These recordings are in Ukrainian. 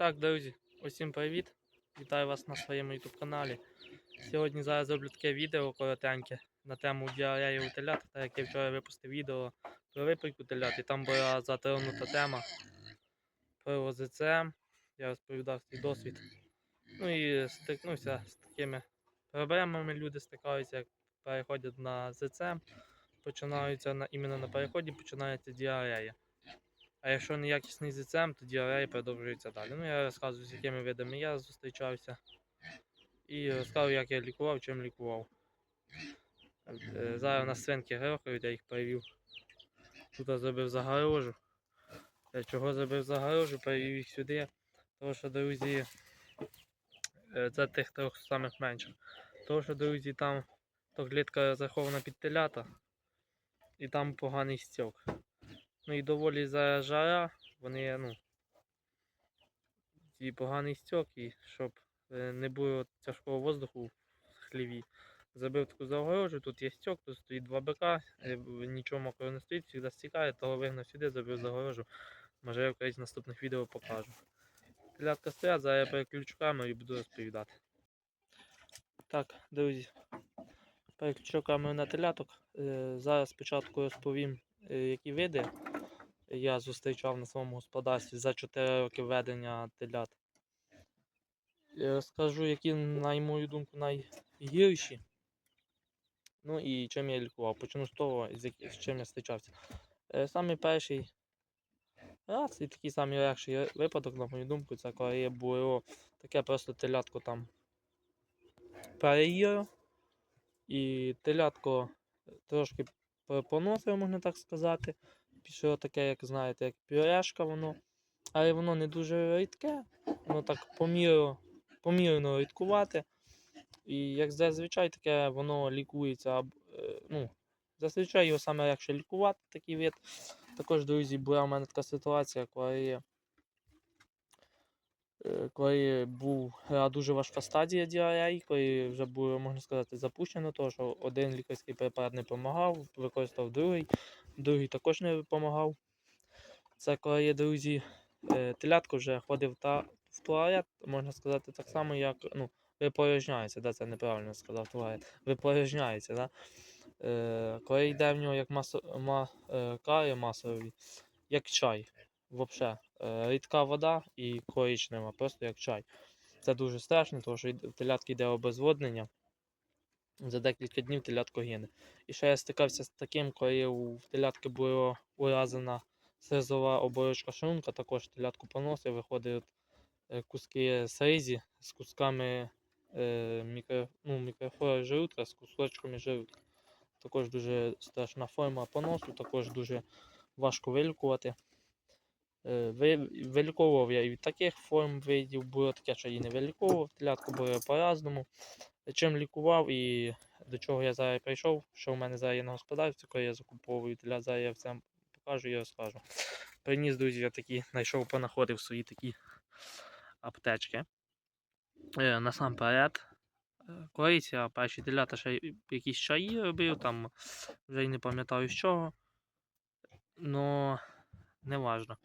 Так, друзі, усім привіт! Вітаю вас на своєму YouTube каналі. Сьогодні зараз зроблю таке відео коротеньке на тему діареї у телят, так як я вчора випустив відео про випийку телят, і там була затронута тема про ОЗЦМ. Я розповідав свій досвід. Ну і стикнувся з такими проблемами. Люди стикаються, як переходять на ЗЦМ, починаються на, іменно на переході починається діарея. А якщо неякісний ЗЦМ, то діарея продовжується далі. Ну, я розказую, з якими видами я зустрічався. І розказую, як я лікував, чим лікував. Е, Зараз у нас свинки грохають, я їх перевів. Тут я зробив загорожу. Е, Чого зробив загорожу, перевів їх сюди. Тому що, друзі, е, це тих трьох самих менших. Тому що, друзі, там то клітка захована під телята, і там поганий стьок. Ну і доволі зараз жара, вони, ну, і поганий стьок, і щоб е, не було тяжкого воздуху в хліві. Забив таку загорожу, тут є стьок, тут стоїть два бика, е, нічого мокрого не стоїть, завжди стікає, того вигнав сюди, забив загорожу. Може я в з наступних відео покажу. Телятка стоять, зараз я переключу камеру і буду розповідати. Так, друзі, переключу камеру на теляток. Е, Зараз спочатку розповім, які види я зустрічав на своєму господарстві за 4 роки ведення телят. Я Розкажу, які, на мою думку, найгірші. Ну і чим я лікував. Почну з того, з, чим я зустрічався. Е, Самий перший раз і такий самий легший випадок, на мою думку, це коли є було таке просто телятко там переїло. І телятко трошки поносив, можна так сказати. Пішло таке, як знаєте, як пюрешка воно. Але воно не дуже рідке, воно так помірно, помірно рідкувати. І як зазвичай таке воно лікується. е, Ну, зазвичай його саме легше лікувати, такий вид. Також, друзі, була в мене така ситуація, коли, е, коли була дуже важка стадія діареї, коли вже було, можна сказати, запущено, тому що один лікарський препарат не допомагав, використав другий, другий також не допомагав. Це коли є, друзі, е, телятко вже ходив та в туалет, можна сказати, так само, як ну, випорожняється, да, це неправильно сказав туалет, випорожняється. Да? Е, коли йде в нього як масо, ма, е, кари масові, як чай. Вообще, е, рідка вода і коричнева, просто як чай. Це дуже страшно, тому що телятки йде обезводнення. За декілька днів телятко гине. І ще я стикався з таким, коли в телятки була уразена слизова оборочка шлунка, також телятку поносив, виходить е, куски слизі з кусками е, мікро, ну, мікрофлори желудка, з кусочками желудка. Також дуже страшна форма поносу, також дуже важко вилікувати. Е, Виліковував я і від таких форм видів, було таке, що і не виліковував, телятку було по-разному. Чим лікував і до чого я зараз прийшов, що в мене зараз є на господарстві, коли я закуповую телят, зараз я все покажу і розкажу. Приніс, друзі, я такі, знайшов, понаходив свої такі аптечки. Е, насамперед, е, колись перші телята ще якісь чаї робив, там вже й не пам'ятаю з чого. Но не важно.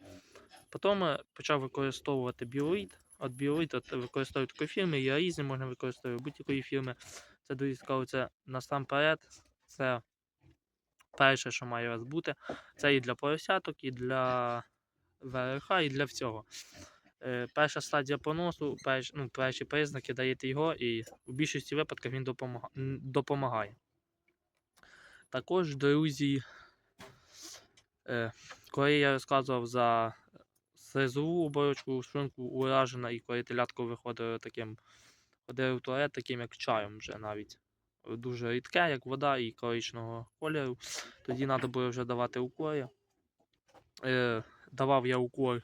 Потім е, почав використовувати біоїд. От біоїд от використовують такі фірми, є різні, можна використовувати будь-якої фірми. Це дуже цікаво, це насамперед. Це перше, що має у вас бути. Це і для поросяток, і для ВРХ, і для всього. Е, перша стадія поносу, перш, ну, перші признаки даєте його, і в більшості випадків він допомага, допомагає. Також, друзі, е, коли я розказував за слизову оборочку шлунку уражена, і коли телятко виходить таким, ходив в туалет таким як чаєм вже навіть. Дуже рідке, як вода і коричного кольору. Тоді треба було вже давати укори. Е, давав я укор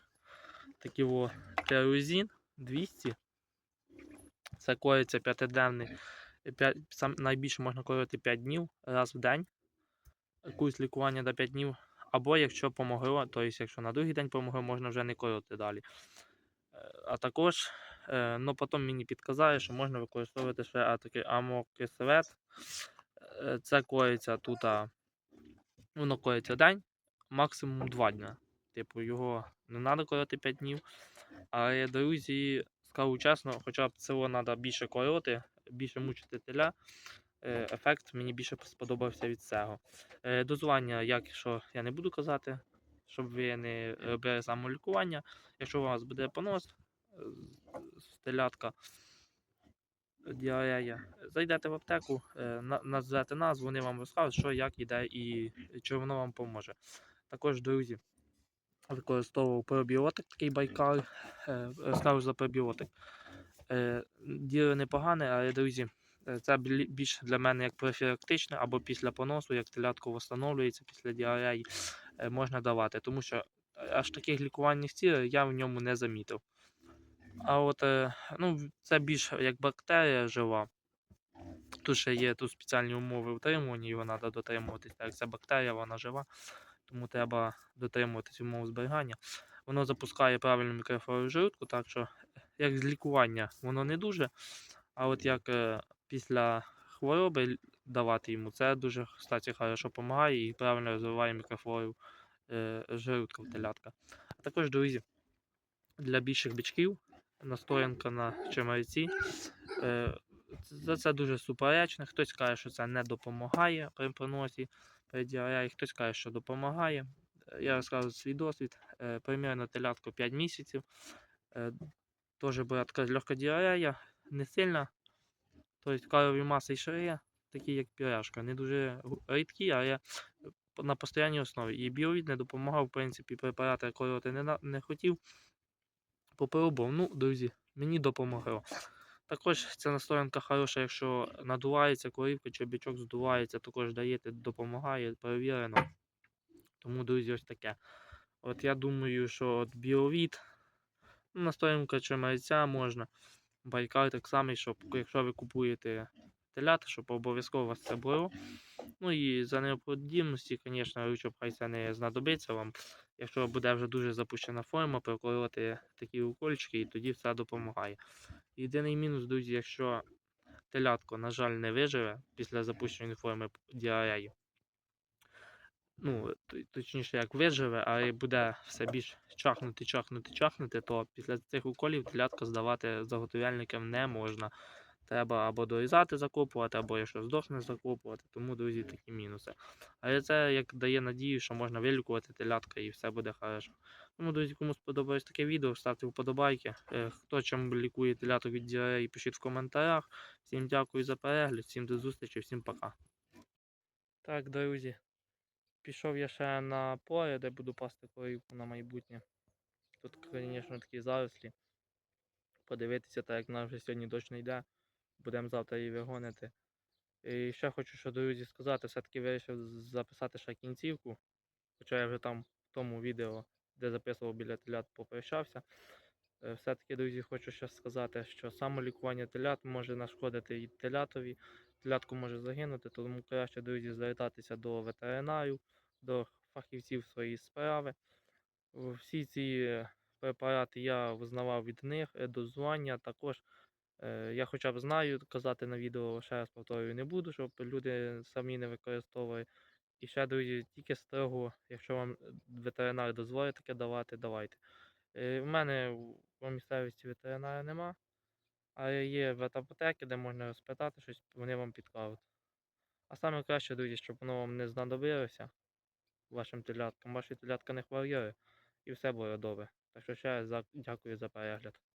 такий о керозин 200. Це коїться п'ятиденний. П'ять- найбільше можна корити 5 днів раз в день. Курс лікування до 5 днів. Або якщо помогло, то есть, якщо на другий день помогло, можна вже не корити далі. Е, А також, е, ну потім мені підказали, що можна використовувати ще такий амокисвет. Е, Це коїться тут, воно коїться день, максимум 2 дня. Типу, його не треба корити 5 днів. Але, друзі, скажу чесно, хоча б цього треба більше короти, більше мучити теля. Е, Ефект мені більше сподобався від цього. Е, Дозування, як що я не буду казати, щоб ви не робили самолікування. Якщо у вас буде понос, е, з- телятка, діарея, зайдете в аптеку, е, назвете назву, вони вам розкажуть, що як іде і чи воно вам поможе. Також, друзі, використовував пробіотик, такий байкал. Е, Розкажу за пробіотик. Е, Діло непогане, але, друзі, е, це білі- більш для мене як профілактичне або після поносу, як телятко встановлюється після діареї, е, можна давати, тому що аж таких лікувальних цілей я в ньому не замітив. А от е, ну, це більш як бактерія жива. Тут ще є тут спеціальні умови утримування, його треба дотримуватися. Як це бактерія, вона жива, тому треба дотримуватись умов зберігання. Воно запускає правильну мікрофлору желудку, так що як з лікування воно не дуже. А от як е, після хвороби давати йому, це дуже кстати, хорошо допомагає і правильно розвиває мікрофлору е, желудка в телятка. А також, друзі, для більших бичків настоянка на чимариці. Е, за це дуже суперечно. Хтось каже, що це не допомагає при поносі при діареї, хтось каже, що допомагає. Я розказую свій досвід. Е, Примерно телятку 5 місяців. Е, Теж була така легка діарея, не сильна. Тобто калові маси і шири, такі як піряшка, не дуже рідкі, але на постійній основі. І біовід не допомагав, в принципі, препарати короти не, не хотів. Попробував. Ну, друзі, мені допомогло. Також ця настоянка хороша, якщо надувається корівка чи бичок здувається, також даєте, допомагає, перевірено. Тому, друзі, ось таке. От я думаю, що от біовід, ну, чи майця можна. Байкал так само, щоб якщо ви купуєте телят, щоб обов'язково вас це було. Ну і за необхідності, звісно, ручок хай це не знадобиться вам. Якщо буде вже дуже запущена форма, проколоти такі укольчики, і тоді все допомагає. Єдиний мінус, друзі, якщо телятко, на жаль, не виживе після запущеної форми діареї. Ну, точніше, як виживе, але буде все більш чахнути, чахнути, чахнути, то після цих уколів телятко здавати заготовельникам не можна. Треба або дорізати, закопувати, або якщо здохне закопувати. Тому, друзі, такі мінуси. Але це як дає надію, що можна вилікувати телятка і все буде хорошо. Тому, друзі, кому сподобалось таке відео, ставте вподобайки. Е, Хто чим лікує теляток від діареї, пишіть в коментарях. Всім дякую за перегляд, всім до зустрічі, всім пока. Так, друзі. Пішов я ще на поле, де буду пасти корівку на майбутнє. Тут, звісно, такі зарослі. Подивитися, так як нам вже сьогодні дощ не йде. Будемо завтра її вигонити. І ще хочу, що друзі сказати, все-таки вирішив записати ще кінцівку. Хоча я вже там в тому відео, де записував біля телят, попрощався. Е, Все-таки, друзі, хочу ще сказати, що самолікування телят може нашкодити і телятові. Телятку може загинути, тому краще, друзі, звертатися до ветеринарів, до фахівців своєї справи. Всі ці е, препарати я визнавав від них, е, дозування також. Е, Я хоча б знаю, казати на відео ще раз повторюю не буду, щоб люди самі не використовували. І ще, друзі, тільки строго, якщо вам ветеринар дозволить таке давати, давайте. У мене в- місцевості ветеринара нема, але є ветапотеки, де можна розпитати щось, вони вам підкажуть. А саме краще, друзі, щоб воно вам не знадобилося вашим теляткам, ваші телятка не хворіли і все було добре. Так що ще раз дякую за перегляд.